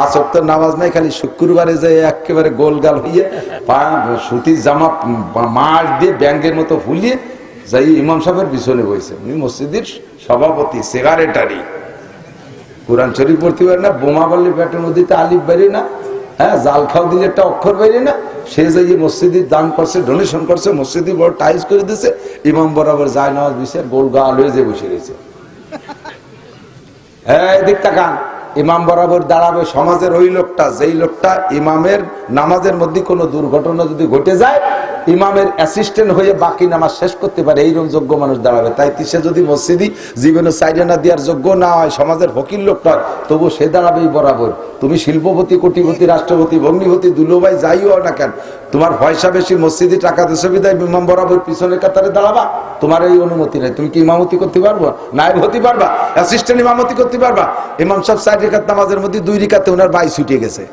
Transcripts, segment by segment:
পাঁচ অক্ট নামাজ নাই, খালি শুক্রবারে যে একেবারে গোলগাল হইয়ে পা সুতির জামা মাস দিয়ে ব্যাঙ্গের মতো ফুলিয়ে যাই ইমাম সাহেবের পিছনে বইছে। উনি মসজিদের সভাপতি সেগারেটারি কোরআন শরীফ পড়তে পারে না, বোমা বললে পেটের নদীতে আলিফ বেরিয়ে না হ্যাঁ জাল খাও দিলে একটা অক্ষর বেরিয়ে না। সে যাই মসজিদে দান করছে ডোনেশন করছে, মসজিদে বড় টাইস করে দিছে, ইমাম বরাবর যায় নামাজ বিষয় গোল গাল হয়ে যে বসে রয়েছে। হ্যাঁ এদিক তাকান। ইমাম বরাবর দাঁড়াবে সমাজের ওই লোকটা, যেই লোকটা ইমামের নামাজের মধ্যে কোনো দুর্ঘটনা যদি ঘটে যায় ইমামের অ্যাসিস্ট্যান্ট হয়ে বাকি নামাজ শেষ করতে পারে এইরকম যোগ্য মানুষ দাঁড়াবে। তাই সে যদি মসজিদি জীবনে সাইডে না দেওয়ার যোগ্য না হয় সমাজের ফকির হয়, তবু সে দাঁড়াবেই বরাবর। তুমি শিল্পপতি কোটিপতি রাষ্ট্রপতি ভগ্নিপতি দুলোভাই যাই হও না কেন তোমার পয়সা বেশি মসজিদে টাকা দেশে বিদায় ইমাম বরাবর পিছনের কাতারে দাঁড়াবা? তোমার এই অনুমতি নেই। তুমি কি ইমামতি করতে পারব? নায়ব হতে পারবা? অ্যাসিস্ট্যান্ট ইমামতি করতে পারবা? ইমাম সব সাইড রেখাত নামাজের মধ্যে দুই রেখাতে ওনার বাই ছুটে গেছে।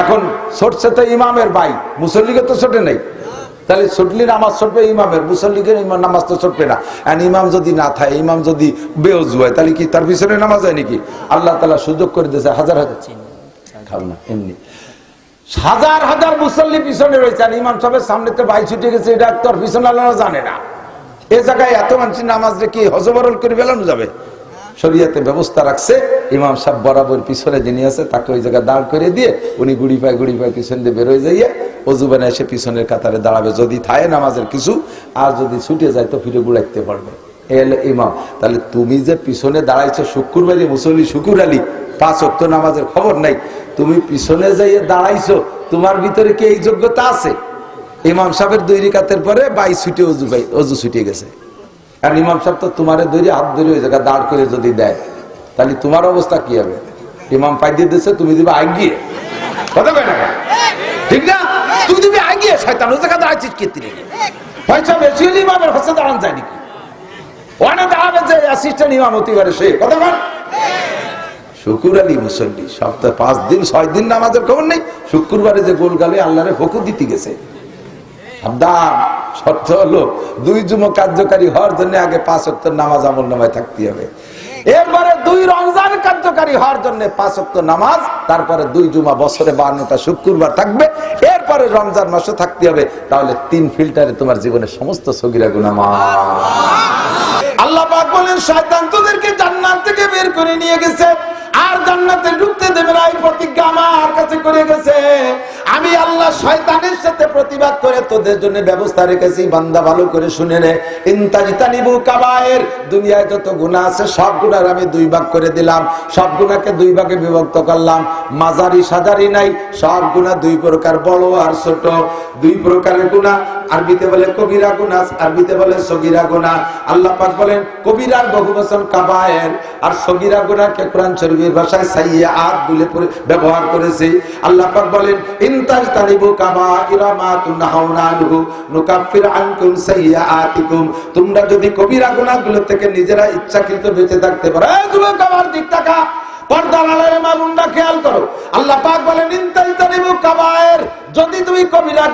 এখন ছটছে তো ইমামের বাই মুসল্লিকে তো ছোটে নেই। তাহলে ছুটলি নামাজ ছটবে ইমামের, মুসল্লিকে নামাজ তো ছটবে না। ইমাম যদি না থাকে, ইমাম যদি বেউজু হয়, তাহলে কি তার পিছনে নামাজ হয় নাকি? আল্লাহ তালা সুযোগ করে দিয়েছে, হাজার হাজার এমনি। হাজার হাজার মুসল্লি পিছনে রয়েছে, আর ইমাম সাহেবের সামনে তো বাই ছুটে গেছে, এটা তোর পিছনে আল্লাহ জানে না। এ জায়গায় এত মানুষের নামাজ রেখে হজবরল করে বেলানো যাবে? শরিয়াতে ব্যবস্থা রাখছে, ইমাম সাহেব বরাবর পিছনে যিনি আছে, তাকে ওই জায়গায় দাঁড় করে দিয়ে উনি গুড়ি পায় গুড়ি পায় পিছন দিয়ে বেরোয় যাইয়ে অজু বানায় এসে পিছনের কাতারে দাঁড়াবে। যদি থায় নামাজের কিছু, আর যদি ছুটে যায় তো ফিরে গুড়াইতে পারবে। এ হলো ইমাম। তাহলে তুমি যে পিছনে দাঁড়াইছো শুক্রবারে মুসল্লি শুকুর আলী, পাঁচ অক্ত নামাজের খবর নাই। তুমি পিছনে যাইয়ে দাঁড়াইছো, তোমার ভিতরে কি এই যোগ্যতা আছে? ইমাম সাহেবের দুই রিকাতের পরে বাই ছুটে অজু বাই অজু ছুটে গেছে। আর ইমাম সাহেব তো তোমারে ধরে হাত ধরে ওই জায়গায় দাঁড় করে যদি দেয়, তাহলে তোমার অবস্থা কি হবে? ইমাম পাই দিয়ে দিচ্ছে তুমি দিবে আগিয়ে কথা না ঠিক না? শয়তান ওই কে তিনি পয়সা বেশি হলে ইমামের হচ্ছে দাঁড়ান যায় নাকি? দাঁড়াবে যে অ্যাসিস্ট্যান্ট ইমাম হতে পারে সে। কথা বল শুকুর আলী মুসল্লি, সপ্তাহে পাঁচ দিন, ছয় দিন নামাজের খবর নেই। শুক্রবারে যে গোল গালে আল্লাহরে ফকু দিতে গেছে। শর্ত হলো দুই যুম কার্যকারী হওয়ার জন্য আগে পাঁচ অক্ট নামাজ আমল নামায় থাকতে হবে। এরপরে দুই রমজান কার্যকারী হওয়ার জন্য পাঁচ অক্ট নামাজ, তারপরে দুই জুমা বছরে বান্নটা শুক্রবার থাকবে। এরপরে রমজান মাসে থাকতে হবে। তাহলে তিন ফিল্টারে তোমার জীবনের সমস্ত সগিরা গুণা আল্লাহ বলেন, শয়তান তোদেরকে জান্নাত থেকে বের করে নিয়ে গেছে। আর জান্নাতে ঢুকতে দেবে না, এই প্রতিজ্ঞা আমার কাছে করে গেছে। আমি আল্লাহ শয়তানের সাথে প্রতিবাদ করে তোদের জন্য ব্যবস্থা রেখেছি, বান্দা ভালো করে শুনে নে। ইনতাজিতানিবু কাবায়ের, দুনিয়ায় যত গুনাহ আছে সব গুনার আমি দুই ভাগ করে দিলাম। সব গুনাহকে দুই ভাগে বিভক্ত করলাম। মাজারি সাজারি নাই, সব গুনাহ দুই প্রকার, বড় আর ছোট। দুই প্রকারের গুনাহ, আরবিতে বলে কবিরা গুনাহ, আরবিতে বলে সগীরা গুনাহ। আল্লাহ পাক বলেন, কবিরার বহু বচন কাবায়ের, আর সগীরা গুনাহকে কোরআন শরীফের ভাষায় সাইয়্যাত বলে ব্যবহার করেছে। আল্লাহ পাক বলেন তোমরা যদি কবিরা গুনাহগুলো থেকে নিজেরা ইচ্ছাকৃত বেঁচে থাকতে পারো। যুবক আমার দিক তাকা পর্দার খেয়াল করো। আল্লাহ পাক কাবায়ের যদি তুমি কবিরা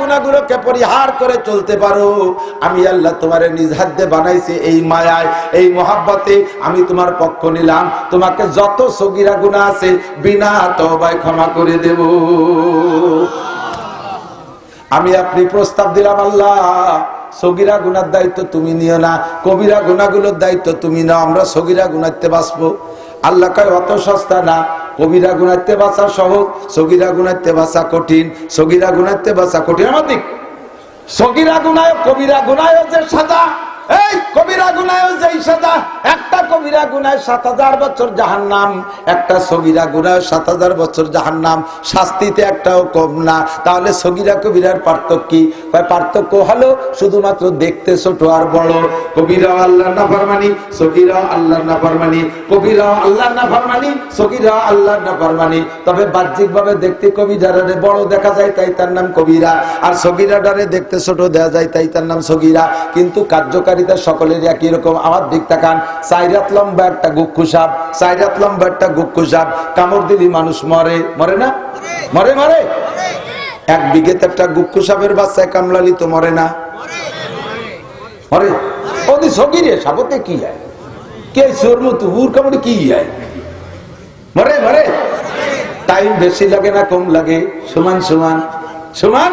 পরিহার করে চলতে পারো, আমি আল্লাহ তোমার নিজ হাত বানাইছি এই মায়ায়, এই মহাব্বতে। আমি তোমার পক্ষ নিলাম, তোমাকে যত সগিরা গুনাহ আছে, বিনা তওবায় ক্ষমা করে দেব। আমি আপনি প্রস্তাব দিলাম, আল্লাহ, সগিরা গুনার দায়িত্ব তুমি নিও না, কবিরা গুনাগুলোর দায়িত্ব তুমি নাও, আমরা সগিরা গুনাতে বাঁচবো। আল্লাহ কয়, অত সস্তা না। কবিরা গুনাতে বাঁচা সহজ, সগিরা গুনাতে বাঁচা কঠিন, সগিরা গুনাতে বাঁচা কঠিন। আমার দিক। সগিরা গুনায় কবিরা গুনায় যে সাজা। এই কবিরা গুনায় যেই সাজা একটা কবিরা গুনায় সাত হাজার বছর জাহান নাম একটা সগিরা গুনায় সাত হাজার বছর জাহান নাম শাস্তিতে একটাও কম না। তাহলে সগিরা কবিরার পার্থক্য কি? পার্থক্য হলো শুধুমাত্র দেখতে ছোট আর বড়। কবিরা আল্লাহ না সগিরা আল্লাহ না কবিরা আল্লাহ না সগিরা আল্লাহ না তবে বাহ্যিক ভাবে দেখতে বড় দেখা যায়, তাই তার নাম কবিরা। আর সগিরাটারে দেখতে ছোট দেখা যায়, তাই তার নাম সগিরা। কিন্তু কার্যকারিতা সকলের একই রকম আমার দিক তাকান। সাইরাত লম্বা একটা গুক্ষু সাপ, সাইরাত লম্বা একটা গুক্ষু সাপ। কামড় দিলি মানুষ মরে। মরে না? মরে মরে? এক বিঘেতে একটা গুক্ষু সাপের বাচ্চায় কামলালি তো মরে না? মরে? ওদি সগিরে সাপতে কি হয় কে সোর মতো উর কামড়ে কি হয় মরে মরে? টাইম বেশি লাগে না, কম লাগে। সমান সমান। সমান?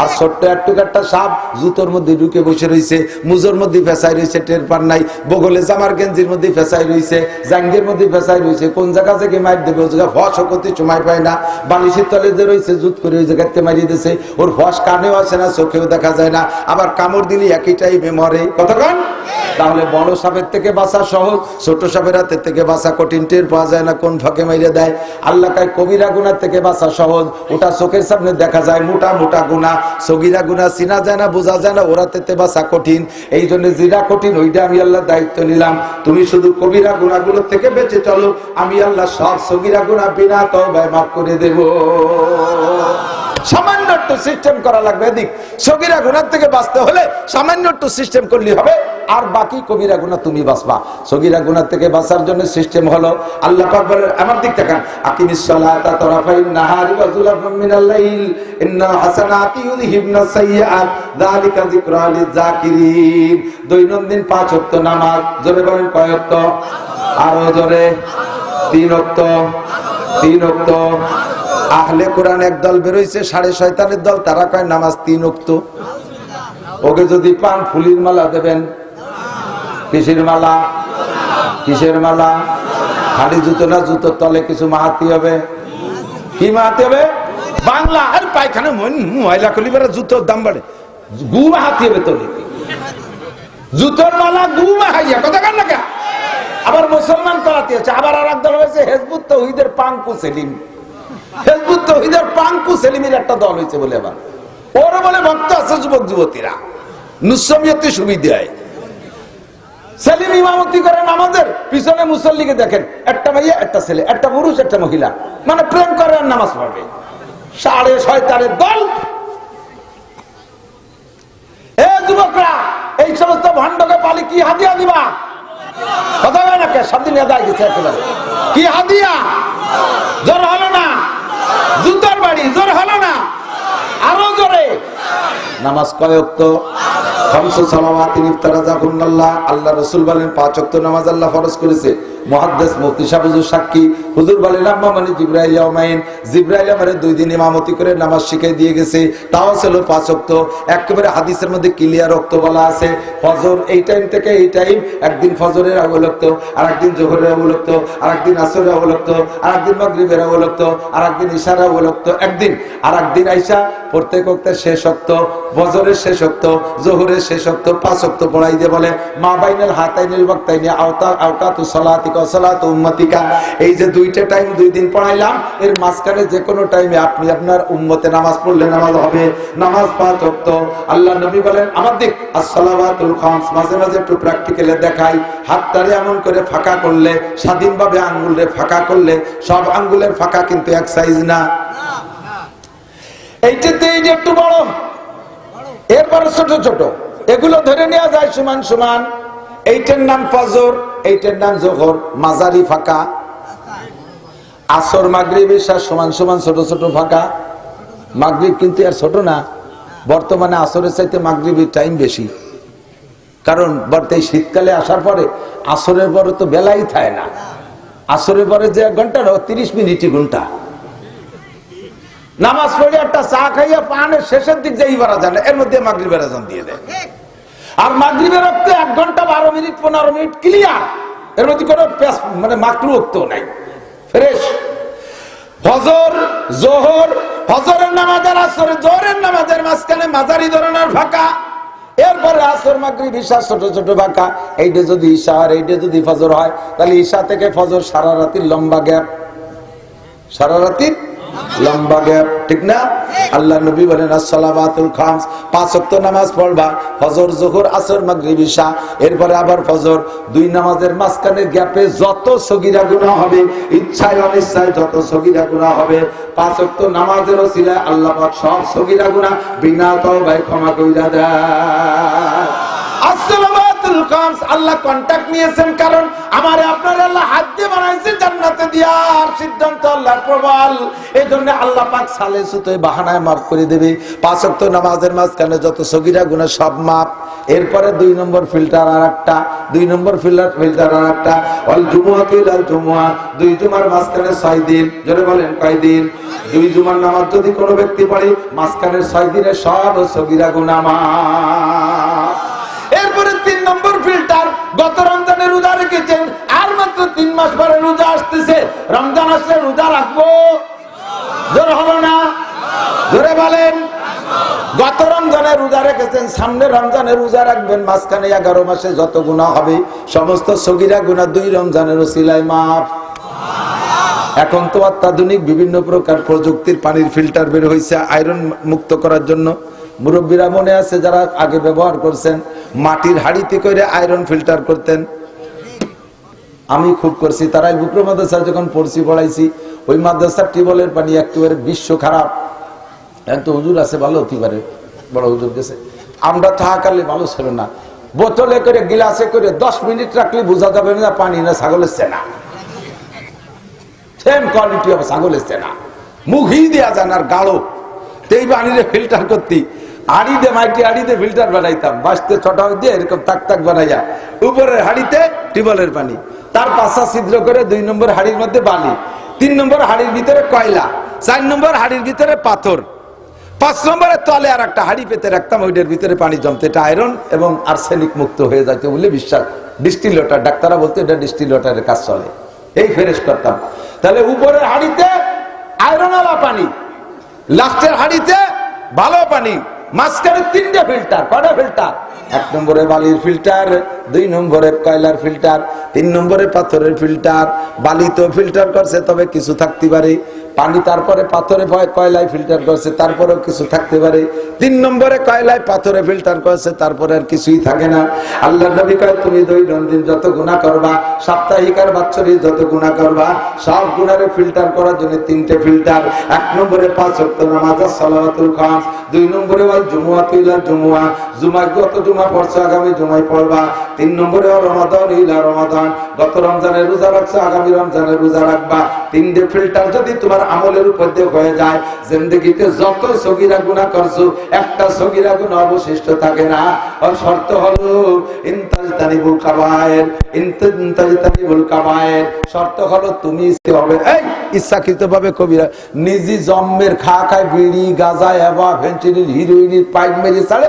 আর ছোট্ট একটু একটা সাপ জুতোর মধ্যে ঢুকে বসে রয়েছে মুজোর মধ্যে ফেসাই রয়েছে টের পার নাই। বগলে জামার গেঞ্জির মধ্যে ফেসাই রয়েছে জাঙ্গের মধ্যে ফেসাই রয়েছে কোন জায়গা থেকে মার দেবে? ও জায়গা ফস করতে সময় পায় না। বালিশের তলে যে রয়েছে জুত করে ওই জায়গাতে মারিয়ে দিয়েছে। ওর ফস কানেও আসে না, চোখেও দেখা যায় না। আবার কামড় দিলে একই টাইমে মরে। কতক্ষণ তাহলে বড় সাপের থেকে বাঁচা সহজ, ছোট সাপের হাতের থেকে বাঁচা কঠিন, টের পাওয়া যায় না কোন ফাঁকে মাইরে দেয়। আল্লাহ কবিরা গুনার থেকে বাঁচা সহজ, ওটা চোখের সামনে দেখা যায়, মোটা মোটা গুণা সগিরা গুনা চিনা যায় না, বোঝা যায় না, ওরা তেতে বাসা কঠিন। এই জন্য জিরা কঠিন, ওইটা আমি আল্লাহ দায়িত্ব নিলাম। তুমি শুধু কবিরা গুণাগুলো থেকে বেঁচে চলো, আমি আল্লাহ সব সগিরা গুনা বিনা তবায় মাফ করে দেব। সামান্য একটু সিস্টেম করা লাগবে। এদিক, সগিরা গুণার থেকে বাঁচতে হলে সামান্য একটু সিস্টেম করলে হবে। আর বাকি কবিরা গুণা তুমি বাঁচবা। সগিরা গুণার থেকে বাঁচার জন্য সিস্টেম হলো আল্লাহ পাক বলেন, আমার দিক থেকে আকিমিস সালাতা তারাফাইন নাহারি ওয়া মিনাল লাইল। ইন্না হাসানাতি সাইয়্যাত। যালিকা যিকরা লিযাকিরিন দৈনন্দিন পাঁচ ওয়াক্ত নামাজ। জোরে বলেন কয় ওয়াক্ত? আরও জোরে। তিন ওয়াক্ত। তিন ওয়াক্ত। আহলে কোরআন এক দল বেরোইছে, সাড়ে শয়তানের দল, তারা কয় নামাজ তিন ওক্ত। ওকে যদি পান, ফুলির মালা দেবেন। কিসের মালা? কিসের মালা? খালি জুতো না, জুতোর তলে কিছু মাহাতি হবে? কি মাহাতি হবে? বাংলা। আর পায়খানা মহিলা করলি বেড়া, জুতোর দাম বাড়ে। গু মাহাতি হবে তলে জুতোর মালা গু মাহাইয়া, কথা কার না আবার মুসলমান তলাতে আছে, আবার আর এক দল হয়েছে, হেজবুত তৌহিদের পাঙ্কু সেলিম। দল আমাদের পিছনে মুসল্লিকে দেখেন, একটা মাইয়া একটা ছেলে, একটা পুরুষ, একটা মহিলা। মানে প্রেম করে আর নামাজ পড়বে সাড়ে শয়তানের দল। এ যুবকরা, এই সমস্ত ভণ্ডকে পালি কি হাদিয়া দিবা? কথা হয় না কে? সব দিন গেছে কি হাদিয়া? জোর হলো না? জুতার বাড়ি জোর হলো না? আরও জোরে। নামাজ কয়ক বলেন, পাঁচ নামাজ আল্লাহ ফরজ করেছে। মুফতি হুজুর বলেন, আম্মা মানে দুই দিন ইমামতি করে নামাজ শিখিয়ে দিয়ে গেছে। তাও ছিল পাঁচ হাদিসের মধ্যে ক্লিয়ার ওয়াক্ত বলা আছে। ফজর এই টাইম থেকে এই টাইম একদিন ফজরের অবলক্ত আর একদিন জোহরের অবলক্ত আর একদিন আসরের অবলক্ত আর একদিন মাগরিবের অবলক্ত একদিন একদিন আর একদিন আইসা প্রত্যেক ওক্তের শেষ অক্ত ফজরের শেষ অক্ত জোহরের শেষ অক্ত পড়াই দিয়ে বলে, মা বাইনাল হাতাইনিল ওয়াক্তাইনি আওতা, আওকাতু সালাতিকা সালাতু উম্মতিকা। এই যে দুইটা টাইম দুই দিন পড়াইলাম, এর মাঝখানে যে কোনো টাইমে আপনি আপনার উম্মতে নামাজ পড়লে নামাজ হবে। নামাজ পাঁচ অক্ত আল্লাহ নবী বলেন, আমার দিক আসসালামাতুল খামস, মাঝে মাঝে একটু প্র্যাকটিক্যালে দেখাই। হাতটারে এমন করে ফাঁকা করলে, স্বাধীনভাবে আঙ্গুলে ফাঁকা করলে, সব আঙ্গুলের ফাঁকা কিন্তু এক সাইজ না। এইটাতে এই যে একটু বড়। এরপরে ছোট ছোট। এগুলো ধরে নেওয়া যায় সমান সমান। এইটার নাম ফজর, এইটার নাম জোহর মাজারি ফাঁকা। আসর, মাগরিব এসা সমান সমান ছোট ছোট ফাঁকা। মাগরিব কিন্তু আর ছোট না। বর্তমানে আসরের চাইতে মাগরিবের টাইম বেশি। কারণ বর্তমানে শীতকালে আসার পরে আসরের পরে তো বেলাই থাকে না। আসরের পরে যে এক ঘণ্টা তিরিশ মিনিটই ঘণ্টা। নামাজ পড়ে একটা চা খাইয়া পানের শেষের দিক যাই বেড়া যান এর মধ্যে মাগরিবের আজান দিয়ে দেয়। আর মাগরিবের রক্তে এক ঘণ্টা বারো মিনিট, পনেরো মিনিট ক্লিয়ার এর মধ্যে কোনো মানে মাকরু রক্ত নাই। ফ্রেশ। ফজর জোহর ফজরের নামাজের আসর জোহরের নামাজের মাঝখানে মাঝারি ধরনের ফাঁকা। এরপরে আসর, মাগরিব ঈশা ছোট ছোট ফাঁকা। এইটা যদি ঈশা আর এইটা যদি ফজর হয়, তাহলে ঈশা থেকে ফজর সারা রাতির লম্বা গ্যাপ। সারা রাতির লম্বা গ্যাপ, ঠিক না? আল্লাহ নবী বলেন আসসালামাতুল খামস পাঁচ ওয়াক্ত নামাজ পড়বা, ফজর, জোহর, আসর, মাগরিব ঈশা এরপরে আবার ফজর, দুই নামাজের মাঝখানে গ্যাপে যত সগীরা গুনাহ হবে, ইচ্ছায় অনিচ্ছায় যত সগীরা গুনাহ হবে, পাঁচ ওয়াক্ত নামাজের ওসিলায় আল্লাহ পাক সব সগীরা গুনাহ বিনা তওবায় ক্ষমা কইরা দেয়। আসসালামাতুল খামস আল্লাহ কন্টাক্ট নিয়েছেন, কারণ আমারে আপনার আল্লাহ হাত দিয়ে বানাইছে জান্নাতে দিয়ার সিদ্ধান্ত আল্লাহর প্রবল। এই জন্য আল্লাহ পাক সালে সুতো বাহানায় মাফ করে দেবে। পাঁচ ওয়াক্ত নামাজের মাঝখানে যত সগীরা গুনাহ সব মাপ এরপরে দুই নম্বর ফিল্টার আর একটা দুই নম্বর ফিল্টার ফিল্টার আর একটা অল জুমুয়াতিল আল জুমুয়া? দুই জুমার মাঝখানে ছয় দিন। জোরে বলেন, কয় দিন? দুই জুমার নামাজ যদি কোনো ব্যক্তি পড়ে মাঝখানের ছয় দিনে সব সগীরা গুনাহ মাফ এরপরে তিন নম্বর ফিল্টার গত রমজানের রোজা রেখেছেন, আর মাত্র তিন মাস পরে রোজা আসতেছে। রমজান আসলে রোজা রাখব? জোর হলো না? জোরে বলেন। গত রমজানে রোজা রেখেছেন, সামনে রমজানে রোজা রাখবেন, মাঝখানে এগারো মাসে যত গুণা হবে, সমস্ত সগিরা গুণা দুই রমজানের সিলাই মাপ। এখন তো অত্যাধুনিক বিভিন্ন প্রকার প্রযুক্তির পানির ফিল্টার বের হয়েছে আয়রন মুক্ত করার জন্য। মুরব্বীরা মনে আছে যারা আগে ব্যবহার করছেন, মাটির হাড়িতে করে আয়রন ফিল্টার করতেন। আমি খুব করছি, তারাই বুকরো মাদ্রাসা যখন পড়ছি, পড়াইছি, ওই মাদ্রাসার টিউবওয়েলের পানি একেবারে বিশ্ব খারাপ। এখন তো হুজুর আছে, ভালো হতে পারে, বড় হুজুর গেছে। আমরা থাকালে ভালো ছিল না। বোতলে করে গিলাসে করে দশ মিনিট রাখলে বোঝা যাবে না পানি না ছাগলের সেনা সেম কোয়ালিটি হবে, ছাগলের সেনা মুখই দেওয়া যায় না আর গাঢ়। এই পানিরে ফিল্টার করতি। হাড়িতে মাইটি হাড়িতে ফিল্টার বানাইতাম। বাঁচতে ছটা দিয়ে এরকম তাক তাক বানাইয়া। উপরের হাড়িতে টিউবওয়েলের পানি। তার পাশা ছিদ্র করে দুই নম্বর হাড়ির মধ্যে বালি। তিন নম্বর হাড়ির ভিতরে কয়লা। চার নম্বর হাড়ির ভিতরে পাথর। পাঁচ নম্বরের তলে আর একটা হাড়ি পেতে রাখতাম, ওইটার ভিতরে পানি জমতে। এটা আয়রন এবং আর্সেনিক মুক্ত হয়ে যাচ্ছে বলে বিশ্বাস। ডিস্টিলটার ডাক্তাররা বলতো এটা ডিস্টিলটারের কাজ চলে। এই ফেরেস করতাম। তাহলে উপরের হাড়িতে আয়রনওয়ালা পানি, লাস্টের হাড়িতে ভালো পানি। মাঝখানে তিনটে ফিল্টার কটা ফিল্টার? এক নম্বরে বালির ফিল্টার, দুই নম্বরে কয়লার ফিল্টার, তিন নম্বরে পাথরের ফিল্টার। বালি তো ফিল্টার করছে, তবে কিছু থাকতে পারে। পানি তারপরে পাথরে ভয় কয়লায় ফিল্টার করছে, তারপরেও কিছু থাকতে পারে। তিন নম্বরে কয়লায় পাথরে ফিল্টার করছে, তারপরে আর কিছুই থাকে না। আল্লাহ নবী কয়, তুমি দৈনন্দিন যত গুণা করবা সাপ্তাহিক আর বাৎসরিক যত গুণা করবা, সব গুণারে ফিল্টার করার জন্য তিনটে ফিল্টার। এক নম্বরে পাঁচ ওয়াক্ত নামাজ, আর সালাওয়াতুল খামস দুই নম্বরে জুমুয়াতুল জুমুয়া জুমায়। গত জুমা পড়ছো, আগামী জুমায় পড়বা। তিন নম্বরে ওয়াল রমাদান, ইলা রমাদান। গত রমজানের রোজা রাখছো, আগামী রমজানের রোজা রাখবা। তিনটে ফিল্টার যদি তোমার আমলের উপর দিয়ে হয়ে যায়, জিন্দগিতে যত সগিরা গুনাহ করছ একটা সগিরা গুনাহ অবশিষ্ট থাকে না। আর শর্ত হলো, ইনতাজতানিবুল কাবায়ের ইনতাজতানিবুল কাবায়ের। শর্ত হলো, তুমি হবে, এই, ইচ্ছাকৃতভাবে কবিরা, নিজি জন্মের খা খায়, বিড়ি, গাঁজা, এবা ভেন্টিনিল হিরোইনির পাইপ মেরে ছাড়ে,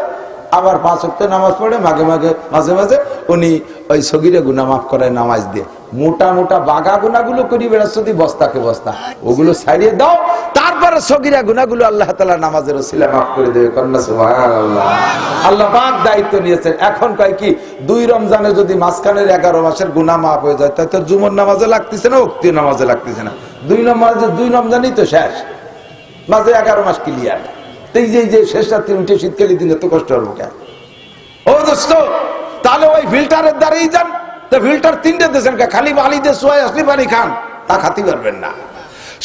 আবার পাঁচ ওয়াক্ত নামাজ পড়ে মাঝে মাঝে মাঝে মাঝে উনি ওই সগিরে গুনা মাফ করে নামাজ দিয়ে। মোটা মোটা বাঘা গুনাগুলো করি বেড়াচ্ছ বস্তাকে বস্তা। ওগুলো ছাড়িয়ে দাও। তারপরে সগিরা গুনাগুলো আল্লাহ তালা নামাজের মাফ করে দেবে। আল্লাহ পাক দায়িত্ব নিয়েছেন। এখন কয় কি, দুই রমজানে যদি মাঝখানের এগারো মাসের মাফ হয়ে যায় তাই জুমর নামাজে লাগতেছে না উক্তি নামাজে লাগতেছে না। দুই নামাজে, দুই রমজানই তো শেষ। মাঝে এগারো মাস ক্লিয়ার এই যে যে শেষ রাত্রি উঠে শীতকালী দিন এত কষ্ট হবে কেন? ও দোস্ত, তাহলে ওই ফিল্টারের দ্বারাই যান। তো ফিল্টার তিনটে দেশেন খালি বালি দিয়ে সোয়াই আসলি পানি খান। তা খাতে পারবেন না।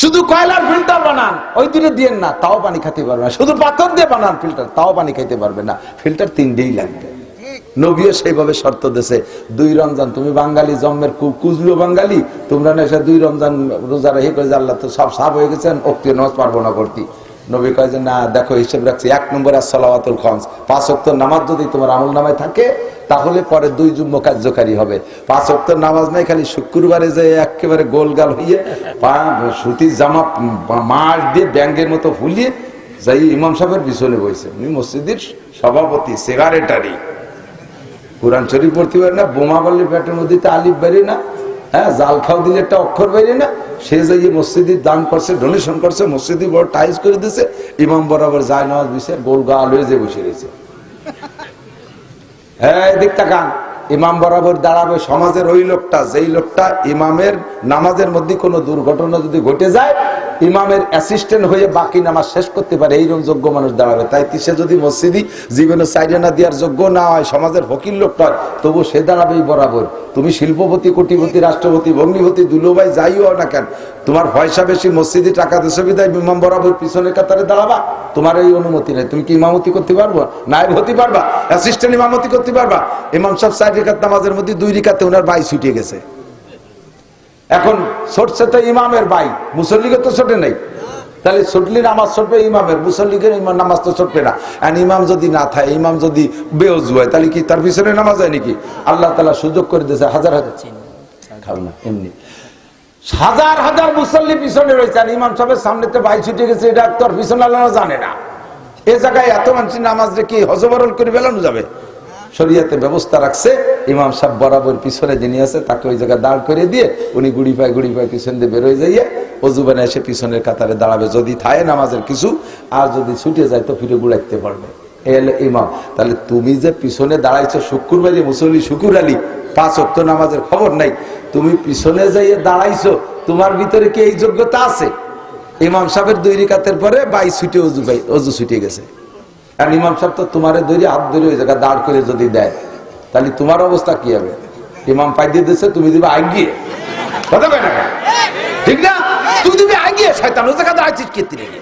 শুধু কয়লার ফিল্টার বানান, ওই দিনে দিয়ে না, তাও পানি খেতে পারবে না। শুধু পাথর দিয়ে বানান ফিল্টার, তাও পানি খেতে পারবে না। ফিল্টার তিনটেই লাগবে। নবীও সেইভাবে শর্ত দেশে দুই রমজান, তুমি বাঙালি, জন্মের কুজলো বাঙালি, তোমরা না দুই রমজান রোজা রেখে জানলা তো সব সাফ হয়ে গেছেন অক্টি নজ পারব না করতি নবী কয় যে, না, দেখো, হিসেব রাখছি। এক নম্বর আর সালাওয়াতুল খমস। পাঁচ অক্ত নামাজ যদি তোমার আমল নামায় থাকে, তাহলে পরে দুই যুগ্ম কার্যকারী হবে। পাঁচ অক্ত নামাজ নাই, খালি শুক্রবারে যে একেবারে গোলগাল হইয়ে পা সুতির জামা মাস দিয়ে ব্যাঙ্গের মতো ফুলিয়ে যাই ইমাম সাহেবের পিছনে বইছে। উনি মসজিদের সভাপতি, সেক্রেটারি। কোরআন শরীফ পড়তে পারে না, বোমা বললে পেটের মধ্যে আলিফ বেরে না। হ্যাঁ জাল খাও দিলে একটা অক্ষর বেরিয়ে না, সে যে মসজিদের দান করছে ডোনেশন করছে, মসজিদে বড় টাইজ করে দিছে, ইমাম বরাবর যায় নামাজ বিষে গোল গাল হয়ে যে বসে রয়েছে। হ্যাঁ এদিক তাকান। ইমাম বরাবর দাঁড়াবে, সমাজের ওই লোকটা, যেই লোকটা ইমামের নামাজের মধ্যে কোনো দুর্ঘটনা যদি ঘটে যায় ইমামের অ্যাসিস্ট্যান্ট হয়ে বাকি নামাজ শেষ করতে পারে, এইরকম যোগ্য মানুষ দাঁড়াবে। তাই সে যদি মসজিদি জীবনে না দেওয়ার যোগ্য না হয়, সমাজের ফকির লোকটা হয়, তবু সে দাঁড়াবেই বরাবর। তুমি শিল্পপতি, কোটিপতি, রাষ্ট্রপতি, ভগ্নিপতি, দুলোভাই যাই হও না কেন, তোমার পয়সা বেশি, মসজিদে টাকা দেশে বিদায়, ইমাম বরাবর পিছনের কাতারে দাঁড়াবা। তোমার এই অনুমতি নেই, তুমি কি ইমামতি করতে পারব? নাইব হতে পারবা অ্যাসিস্ট্যান্ট ইমামতি করতে পারবা। ইমাম সব সাইড রেখাত নামাজের মধ্যে দুই রেখাতে ওনার বাই ছুটে গেছে। এখন ছটছে তো ইমামের ভাই, মুসল্লিকে তো ছোটে নেই। তাহলে ছুটলি নামাজ ছটবে ইমামের মুসল্লিকের ইমাম নামাজ তো ছটবে না। আর ইমাম যদি না থাকে, ইমাম যদি বেওজু হয়, তাহলে কি তার পিছনে নামাজ হয় নাকি? আল্লাহ তালা সুযোগ করে দিয়েছে, হাজার হাজার এমনি। হাজার হাজার মুসল্লি পিছনে রয়েছে, আর ইমাম সাহেবের সামনেতে ভাই ছুটে গেছে, এটা তোর পিছনে আল্লাহ জানে না। এ জায়গায় এত মানুষ নামাজ রেখে হজবরল করে বেলানো যাবে? শরীয়তে ব্যবস্থা রাখছে, ইমাম সাহেব বরাবর পিছনে যিনি আছে, তাকে ওই জায়গায় দাঁড় করে দিয়ে উনি গুড়ি পায় গুড়ি পায় পিছন দিয়ে বেরোয় যাইয়ে অজুবানে এসে পিছনের কাতারে দাঁড়াবে। যদি থায় নামাজের কিছু, আর যদি ছুটে যায় তো ফিরে গুড়াইতে পারবে। এ হলো ইমাম। তাহলে তুমি যে পিছনে দাঁড়াইছো, শুক্রবারে মুসল্লি শুকুর আলী, পাঁচ অক্ত নামাজের খবর নাই। তুমি পিছনে যাইয়ে দাঁড়াইছো, তোমার ভিতরে কি এই যোগ্যতা আছে? ইমাম সাহেবের দুই রিকাতের পরে বাই ছুটে অজু বাই অজু ছুটে গেছে। আর ইমাম সাহেব তো তোমার ধরে হাত ধরে ওই জায়গা দাঁড় করে যদি দেয়, তাহলে তোমার অবস্থা কি হবে? ইমাম পাই দিয়ে দিচ্ছে তুমি দিবে আগিয়ে কথা না ঠিক না? শয়তান ও জায়গা দাঁড়াচ্ছিস কেতি রেখে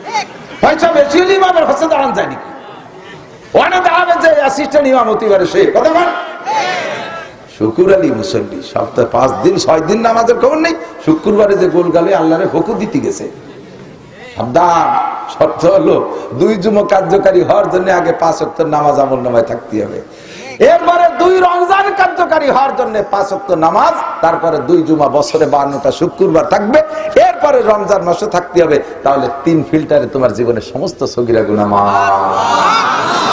পয়সা বেশি হলে ইমামের হচ্ছে দাঁড়ান যায় নাকি? দাঁড়াবে যে অ্যাসিস্ট্যান্ট ইমাম হতে পারে সে, কথা বল শুকুর আলী মুসল্লি, সপ্তাহে পাঁচ দিন, ছয় দিন নামাজের খবর নেই। শুক্রবারে যে গোল গালে আল্লাহরে হকু দিতে গেছে। সাবধান। শর্ত হলো দুই জুমো কার্যকারী হওয়ার জন্য আগে পাঁচ অক্টর নামাজ আমল নামায় থাকতে হবে। এরপরে দুই রমজান কার্যকারী হওয়ার জন্য পাঁচ অক্ট নামাজ, তারপরে দুই জুমা বছরে বান্নটা শুক্রবার থাকবে। এরপরে রমজান মাসে থাকতে হবে, তাহলে তিন ফিল্টারে তোমার জীবনের সমস্ত সগিরা গুণামা